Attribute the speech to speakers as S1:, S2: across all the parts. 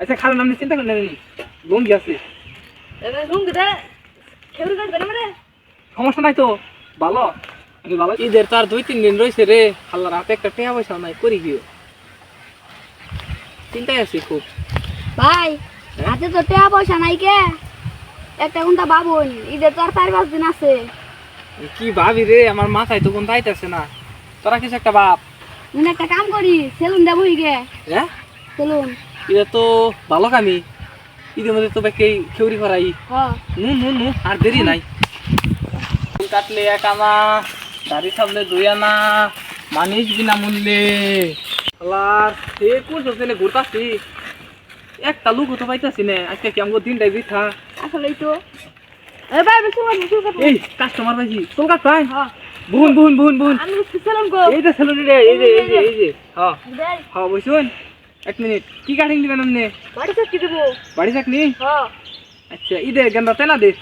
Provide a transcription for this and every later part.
S1: আচ্ছা খারাপ আপনি চিন্তা করেন লঙ্গি আছে।
S2: মানে?
S1: সমস্যা নাই তো ভালো। আমি ভালো ঈদের তো আর দুই তিন দিন রয়েছে রে আল্লাহর রাতে একটা টেয়া পয়সা নাই করি গিয়ে চিন্তায় আছি খুব।
S2: ভাই হাতে তো টাকা পয়সা নাই কে? একটা কোনটা বাবুন ঈদের তো আর চার পাঁচ দিন আছে।
S1: কি ভাবি রে আমার মাথায় তো কোন দাইতেছে না। তোরা কিছু একটা
S2: বাপ একটা কাম করি সেলুন দেবো গে
S1: হ্যাঁ?
S2: সেলুন।
S1: এটা তো ভালো কামি। ঈদের মধ্যে তো বাকি খেউরি করাই
S2: হ
S1: নু নু নু আর দেরি নাই। চুল কাটলে এক আনা দাড়ি সামনে দুই আনা মানিস বিনামূল্যে আল্লাহর সে কোন সবজেনে ঘুরতাছি একটা লুক তো পাইতাছি না আজকে কি আমাকে দিনটাই বৃথা
S2: আসলেই তো। এ ভাই বেশি মাছ বেশি কাটবো
S1: এই কাস্টমার পাইছি। চুল কাট পাই
S2: হ্যাঁ।
S1: বুন বুন বুন বুন।
S2: আমি সেলুন গো।
S1: এই যে সেলুন রে এই যে এই যে এই যে। হ্যাঁ। হ্যাঁ বসুন। এক মিনিট। কি কাটিং দিবেন আপনি
S2: বাড়ি চাকরি দেবো।
S1: বাড়ি চাকরি
S2: হ্যাঁ।
S1: আচ্ছা ইদে গেন্দা তেনা দিস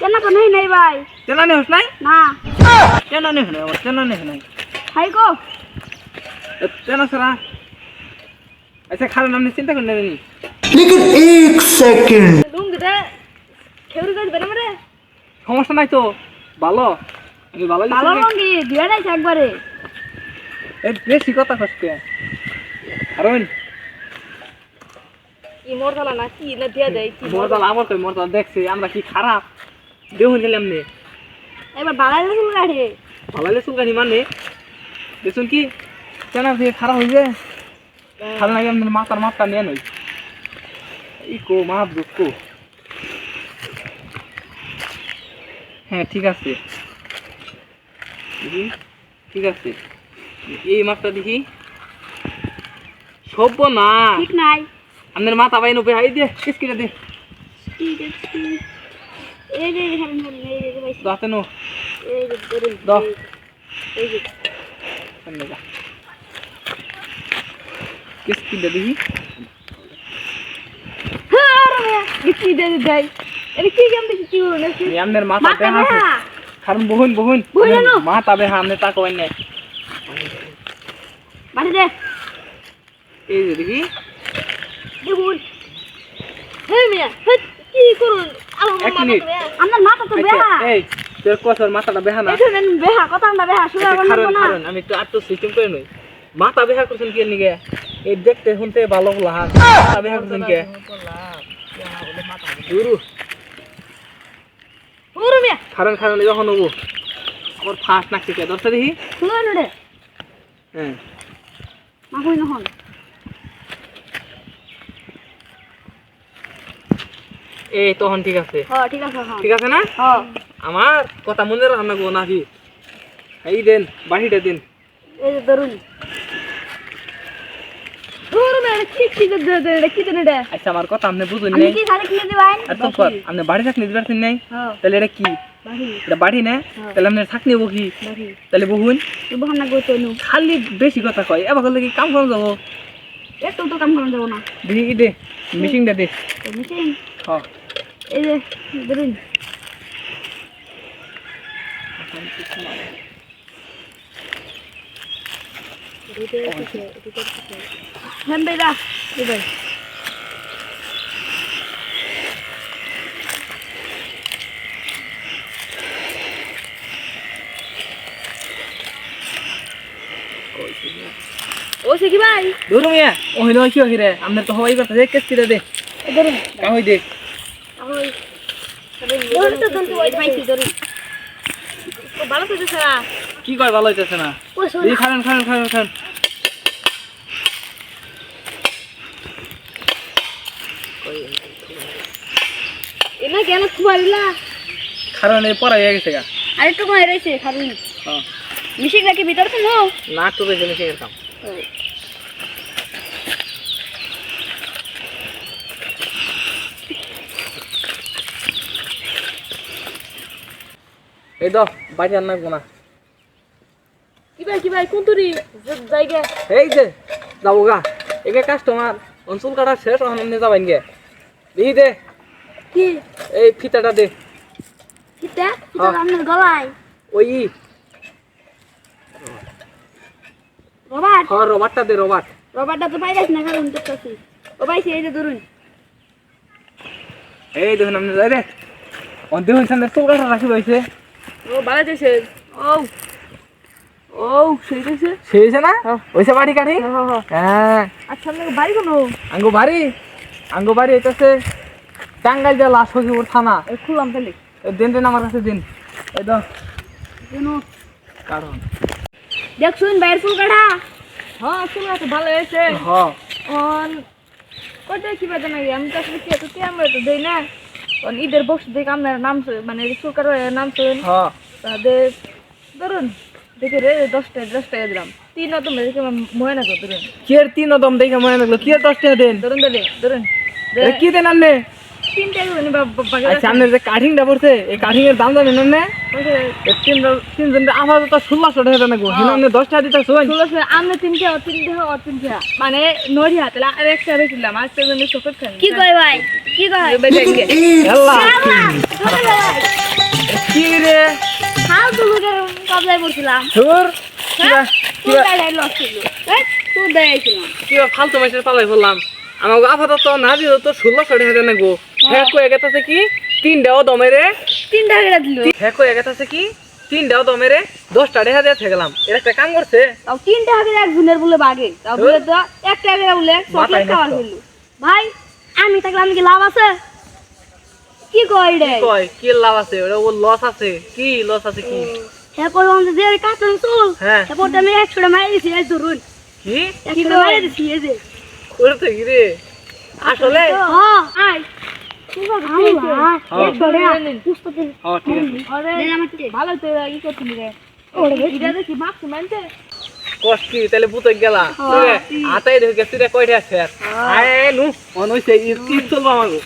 S2: তেনা তো নেই নাই ভাই।
S1: তেনা নেই নাই?
S2: না।
S1: তেনা নেই নাই আমার তেনা নেই নাই।
S2: হাই গো।
S1: তেনা সারা আচ্ছা খালেন আপনি চিন্তা করে নেবেন
S3: লেকিন এক সেকেন্ড।
S2: লুঙ্গি রে খেউরি গাছ বেরাম রে।
S1: সমস্যা নাই তো? ভালো? আমি ভালো
S2: ভালো লুঙ্গি দিয়ে নাই একবারে।
S1: এই বেশি কথা কষ্ট কারণ
S2: কি মরতালা না কি না দিয়ে দেয় কি
S1: মরদাল আমার কই মরদাল দেখছি আমরা কি খারাপ? দেখুন গেলাম নে।
S2: এবার বাড়াই চুল কাটে
S1: ভালো লাগে চুলকানি মানে? দেখুন কি তেনা দিয়ে খারাপ হয়ে। যায় খারাপ লাগে আমাদের মাথার মাথা নিয়ে নই। এই কো মা দুঃখ হ্যাঁ ঠিক আছে। ঠিক আছে। এই মাছটা দেখি। সভ্য না
S2: ঠিক নাই।
S1: আপনার মাথা বাইন উপরে হাই দিয়ে কিসকিটা দে।
S2: এই যে
S1: দাঁতে নো। দাও।
S2: এই যে
S1: কিসকিটা দেখি।
S2: ভাই দে দে এটা কি কেমন দেখি কি হলো নাকি
S1: এই মাথা
S2: মাথা
S1: বেহা। কারণ বহুন বহুন। মাথা তা না।
S2: বাড়ি দে।
S1: এই যে দেখি।
S2: দেখুন হে মিয়া কি করুন?
S1: এক
S2: মাথা
S1: মিনিট।
S2: তো মাথা তো বেহা
S1: এই তোর কসর মাথাটা বেহা না?
S2: শুনেন বেহা কথা আমরা বেহা শুনে আমার না।
S1: আমি একটু আটটু সিস্টেম করে নই। মাথা বেহা করছেন কি নিগে? এই দেখতে শুনতে ভালো লাহাস মাথা বেহা করছেন কে দুরু
S2: ওরে মিয়া।
S1: কারণ কারণ যখন হব আমার ফাঁস নাকছে কে দশটা দেখি।
S2: শুনুন রে।
S1: হ্যাঁ।
S2: মা কই নহন
S1: এই তখন ঠিক আছে।
S2: হ্যাঁ ঠিক আছে হ্যাঁ।
S1: ঠিক আছে না?
S2: হ্যাঁ।
S1: আমার কথা মনে রাখা গো নাকি এই দেন বাড়িটা দিন।
S2: এই যে ধরুন। কি এটা
S1: আচ্ছা আমার কথা আপনি বুঝুন নাই। আপনি বাড়ি থাকলে দিতে নাই? তাহলে এটা কি? এটা বাড়ি না। তাহলে আপনার বকি তাহলে বহুন। খালি বেশি কথা কয়। এবার কি কাম করা যাব।
S2: একটু তো কাম করা যাব না।
S1: দে মিশিংটা দে।
S2: তো
S1: হ্যাঁ।
S2: এই যে ধরুন হ্যাঁ বেদা এবার ও সিকি ভাই।
S1: ধরু মিয়া ওই নয় কি হইরে আপনার তো হওয়াই কথা দে। কেসকিটা দে
S2: ধরুন
S1: কাহই দে।
S2: ওই ধরুন তো ধরুন ওই ভালো করে সারা
S1: কি কয় ভালো হইতেছে না? খান খান খান খান।
S2: এনা কেন খুয়ারিলা
S1: কারণ এই পড়া হয়ে গেছে গা।
S2: আর একটু কমাই রয়েছে খাবি মিশিক রাখি ভিতর তো নো
S1: না একটু বেশি মিশিং কাম। এই দাও বাড়ি আর নাকবো না।
S2: কি ভাই কি ভাই কোন তুরি জায়গা?
S1: এই যে যাব গা। একে কাস্টমার অঞ্চল কাটা শেষ আপনি যাবেন গে দেখি দে
S2: কি?
S1: এই ফিতাটা দে।
S2: কিটা কিটা আপনার গলায়।
S1: ওই ই,
S2: রবার
S1: হ রবারটা দে রবার
S2: রবারটা তো বাইরে না কারণ দেখতেছি ও ভাই সেই যে ধরুন।
S1: এই দেখুন আপনি যাই রে অন্ধে হয়েছেন কাটা রাখি পাইছে
S2: ও দেশে ও ও সেই দেশে
S1: সে হয়েছে না? হয়েছে বাড়ি কাঠি? হ্যাঁ
S2: আচ্ছা আপনাকে বাড়ি কোনো?
S1: আঙ্গো বাড়ি? আঙ্গো বাড়ি এটাছে টাঙ্গাইল জেলা সখীপুর থানা।
S2: খুললাম তাহলে
S1: দিন দিন আমার কাছে দিন। এই দাও কারণ।
S2: দেখছুন বাইরের ফুল কাটা হ্যাঁ ফুল কাটা ভালো হয়েছে।
S1: হ
S2: অন কটা কি বাজে নাকি? আমি তো আসলে কি এত কি আমরা তো দেই না। অন ঈদের বক্স দেখে আপনার নাম মানে সরকার নাম
S1: শুনেন
S2: তাদের ধরুন দেখে রে দশটা দশ টাকা দিলাম তিন দেখে মনে না করো ধরুন
S1: কি এর তিন দম দেখে মনে লাগল কি এর দশ টাকা দেন
S2: ধরুন ধরে ধরুন
S1: কি দেন আপনি
S2: তিন টাকা বাকি
S1: আচ্ছা যে কাঠিংটা পড়ছে এই কাঠিং এর দাম জানেন না তিন তিন জন আপাতত ষোলোশো টাকা দশ দিতে শুন
S2: ষোলোশো আমরা আর মানে নড়ি হাতে আর একটা রেখেছিলাম আর একটা জন্য চোখের খান
S4: কি ভাই? কি
S1: আল্লাহ কি? রে?
S4: হাল তো লোকের কবলায় পড়ছিলাম
S1: সুর কিবা
S4: তুই দাঁড়াই লস ছিল তুই দাঁড়াইছিলাম
S1: কিবা ফালতু মাসের পালাই বললাম আমার আপাতত না দিও তো ষোলোশো টাকা দেন গো। হ্যাঁ। কয়ে গেছে কি? তিনটাও দমে রে।
S4: তিন টাকা দিল।
S1: হ্যাঁ কয়ে গেছে কি? তিনটাও দমে রে দশটা টাকা দিয়ে থেকে গেলাম। এর একটা কাম করছে।
S2: তাও তিন টাকা করে একজনের বলে বাগে। তাও বলে তো এক টাকা বলে চকলেট খাওয়ার। হইল।
S4: ভাই আমি থাকলে আমি কি লাভ আছে? কি কয় রে?
S1: কয়? কি লাভ আছে? ওটা ও লস আছে। কি লস আছে কি?
S4: হ্যাঁ করলাম যে কাটন চুল।
S1: হ্যাঁ।
S4: তারপর আমি একশো টাকা মারি দিছি এই ধরুন।
S1: কি?
S4: টাকা মারি দিছি এই যে।
S1: করতে কি রে? আসলে?
S4: হ্যাঁ আয়।
S1: হ্যাঁ। হ্যাঁ। ঠিক আছে।
S2: আরে
S4: দেন আমার থেকে।
S2: ভালো তো ই করছিলি রে এটা দেখি মাছ মানতে
S1: কষ্ট তাহলে বুতে গেলা। আতাই ঢুকে সিরে কয়টা আছে? আর আয় নু মন হইছে ই চলবা আমাগো।